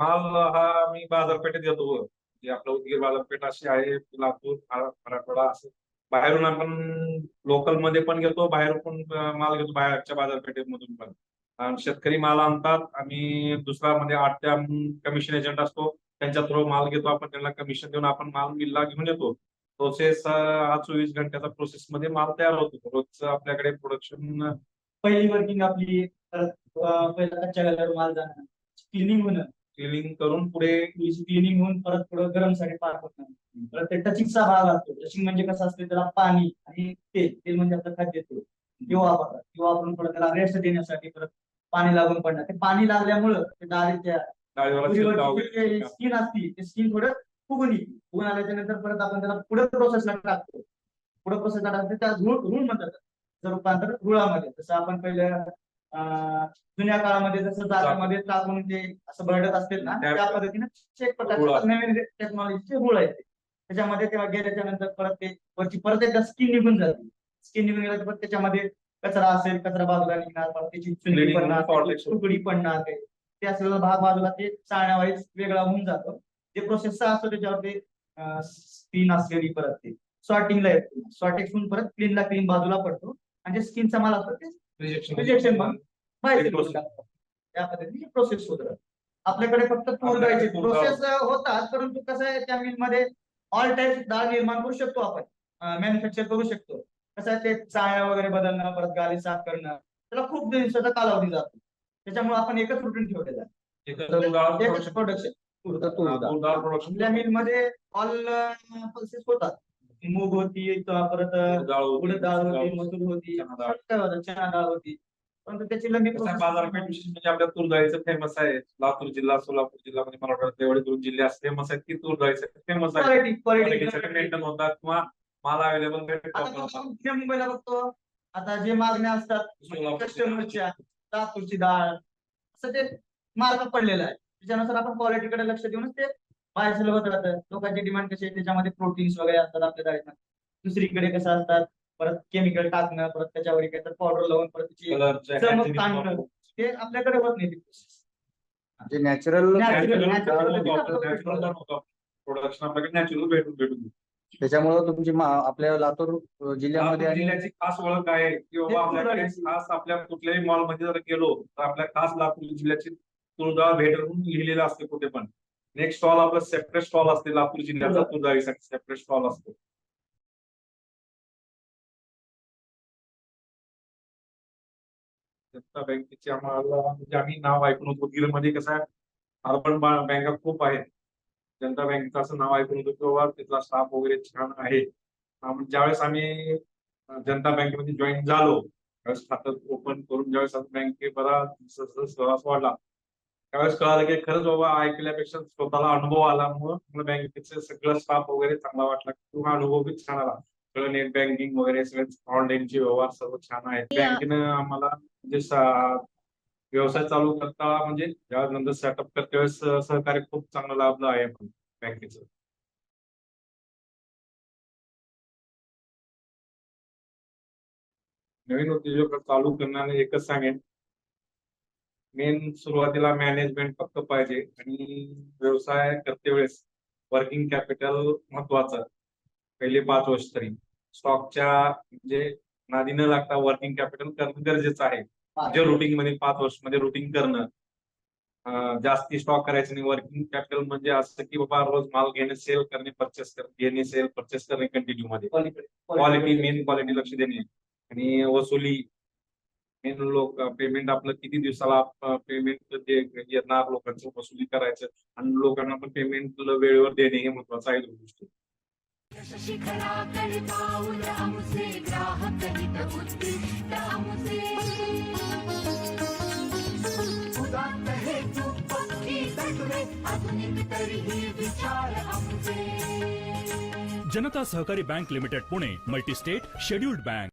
माल हा आम्ही बाजारपेठेत घेतो जे म्हणजे आपलं उदगीर बाजारपेठ अशी आहे लातूर मराठवाडा असं. बाहेरून आपण लोकलमध्ये पण घेतो बाहेरून पण माल घेतो बाहेरच्या बाजारपेठेमधून पण. आणि शेतकरी माल आणतात आणि दुसरा म्हणजे आठ त्या कमिशन एजंट असतो त्यांच्या थ्रू माल घेतो आपण त्यांना कमिशन देऊन आपण माल मिलला घेऊन येतो. प्रोसेस हा चोवीस घंट्याचा प्रोसेस मध्ये माल तयार होतो. रोजचं आपल्याकडे प्रोडक्शन पहिली वर्किंग आपली माल जाणं क्लिनिंग होणं. क्लिनिंग करून पुढे क्लिनिंग होऊन परत पुढे गरमसाठी पार होणं परत ते टचिंगचा भाग असतो. टचिंग म्हणजे कसं असते? त्याला पाणी आणि तेल. तेल म्हणजे आपलं खाद्य तेल. ते वापरतात ते वापरून परत त्याला रेस्ट देण्यासाठी परत पाणी लागून पडणार. ते पाणी लागल्यामुळं ते डाळीवर स्किन असती ते स्किन थोडं फुगून येते. फुगून आल्याच्यानंतर परत आपण त्याला पुढे प्रोसेसला टाकतो. पुढे प्रोसेसला टाकतो. त्या रूळ रूळ म्हणतात रूपांतर रुळामध्ये. जसं आपण पहिलं अं, जुन्या काळामध्ये जसं जागामध्ये टाकून ते असं भरडत असतील ना त्या- पद्धतीने रुळा. प्रकारचे नवीन टेक्नॉलॉजीचे रूळ आहेत ते. त्याच्यामध्ये तेव्हा गेल्याच्यानंतर परत ते वरची परत एकदा स्किन निघून जाते. स्किन निघून गेल्याच्या परत त्याच्यामध्ये कचरा असेल कचरा बाजूला निघणार परत त्याची Cleaning पडणार तुकडी पडणार ते ते असलेला भाग बाजूला ते चाळण्यावाईज वेगळा होऊन जातो. जे प्रोसेस असतो त्याच्यावर ते स्क्रीन असलेली परत ते सॉर्टिंगला येतो. सॉर्टिंग परत क्लीनला क्लीन बाजूला पडतो. आणि जे स्किनचा माल असतो ते रिजेक्शन पण बाहेर एक निघून process. टाकतो. त्या पद्धतीने प्रोसेस होत. राहते. आपल्याकडे फक्त तूर डाळ- प्रोसेस होतात परंतु कसं आहे त्या मिलमध्ये ऑल टाईप डाळ निर्माण करू शकतो आपण. मॅन्युफॅक्चर करू शकतो. कसं आहे ते चाळ्या वगैरे बदलणं परत गाली साफ करणं त्याला खूप दिवसाचा कालावधी जातो. त्याच्यामुळे आपण एकच रुटीन ठेवलेलं आहे. एकच प्रोडक्शन मिलमध्ये ऑल प्रोसेस होतात. मूग होती त- परत उडद डाळ होती मसूर होती चणा डाळ. काय होतं, चणा डाळ होती. परंतु त्याची process- बाजारपेठ विशेष म्हणजे आपल्या तूर डाळीचं फेमस आहे. लातूर जिल्हा सोलापूर जिल्हा म्हणजे मराठवाड्यात एवढे दोन जिल्हे असे फेमस आहेत की तूर डाळीचं फेमस आहे क्वालिटी क्वालिटीसाठी क्वालिटी मेंटेन होतात किंवा माल अवेलेबल आता आपण पुणे मुंबईला बघतो. आता जे मागण्या असतात कस्टमरच्या लातूरची डाळ असं ते मार्क पडलेलं आहे. त्याच्यानुसार आपण क्वालिटीकडे लक्ष देऊनच ते बाहेर होत राहतं. लोकांची डिमांड कशी आहे? त्याच्यामध्ये प्रोटीन्स वगैरे असतात आपल्या डाळीत दुसरीकडे कसं असतात? परत केमिकल टाकणं परत त्याच्यावर काहीतरी पावडर लावून परत त्याची चमक आणणं ते आपल्याकडे होत नाही ती नॅचरल प्रोडक्शन आपल्याकडे नॅचरल भेटून भेटून त्याच्यामुळे तुमची आपल्या लातूर जिल्ह्यामध्ये जिल्ह्याची खास ओळख आहे की बाबा हे आपल्याकडे. खास आपल्या कुठल्याही मॉलमध्ये जर गेलो तर आपल्या खास लातूर जिल्ह्याची तुळजाळ भेटून लिहिलेलं असते कुठे पण. नेक्स्ट स्टॉल आपला सेपरेट स्टॉल असते लातूर जिल्ह्याचा तुळजाळीसाठी सेपरेट स्टॉल असतो. जनता बँकेची आम्हाला म्हणजे आम्ही नाव ऐकून होतो. मध्ये कसं आहे अर्बन बँका खूप आहेत. जनता बँकेचं असं नाव ऐकून होतो की बाबा तिथला स्टाफ वगैरे छान आहे. अं, ज्यावेळेस आम्ही जनता बँकेमध्ये जॉईन झालो त्यावेळेस खातं ओपन करून ज्यावेळेस बँके बरा वाढला त्यावेळेस कळालं की खरंच बाबा ऐकल्यापेक्षा स्वतःला अनुभव आल्यामुळं मला बँकेचे सगळं स्टाफ वगैरे चांगला वाटला. किंवा अनुभव बी छान आला. सगळं नेट बँकिंग वगैरे सगळे ऑनलाईनचे व्यवहार सर्व छान आहेत. बँकेनं आम्हाला म्हणजे व्यवसाय चालू करता म्हणजे ज्यावेळेस नंतर सेटअप करता त्यावेळेस सहकार्य खूप चांगलं लाभलं आहे बँकेचं नवीन उद्योजक चालू करण्याने एकच सांगेन मेन सुरुवातीला मॅनेजमेंट फक्त पाहिजे आणि व्यवसाय करते वेळेस वर्किंग कॅपिटल महत्वाचं. पहिले पाच वर्ष तरी. स्टॉकच्या म्हणजे नादी न लागता वर्किंग कॅपिटल करणं गरजेचं आहे. म्हणजे रुटीन मध्ये पाच वर्षमध्ये रुटीन करणं. जास्ती स्टॉक करायचं नाही. वर्किंग कॅपिटल म्हणजे असं की बाबा रोज माल घेणे सेल करणे परचेस करणे घेणे सेल परचेस करणे कंटिन्यू मध्ये. क्वालिटी मेन क्वालिटी लक्ष देणे. आणि वसुली मेन लोक पेमेंट आपलं किती दिवसाला पेमेंट जे येणार लोकांचं वसुली करायचं आणि लोकांना पण पेमेंट वेळेवर देणे हे महत्वाचं आहे दोन गोष्टी. Janata Sahakari bank limited Pune multistate scheduled bank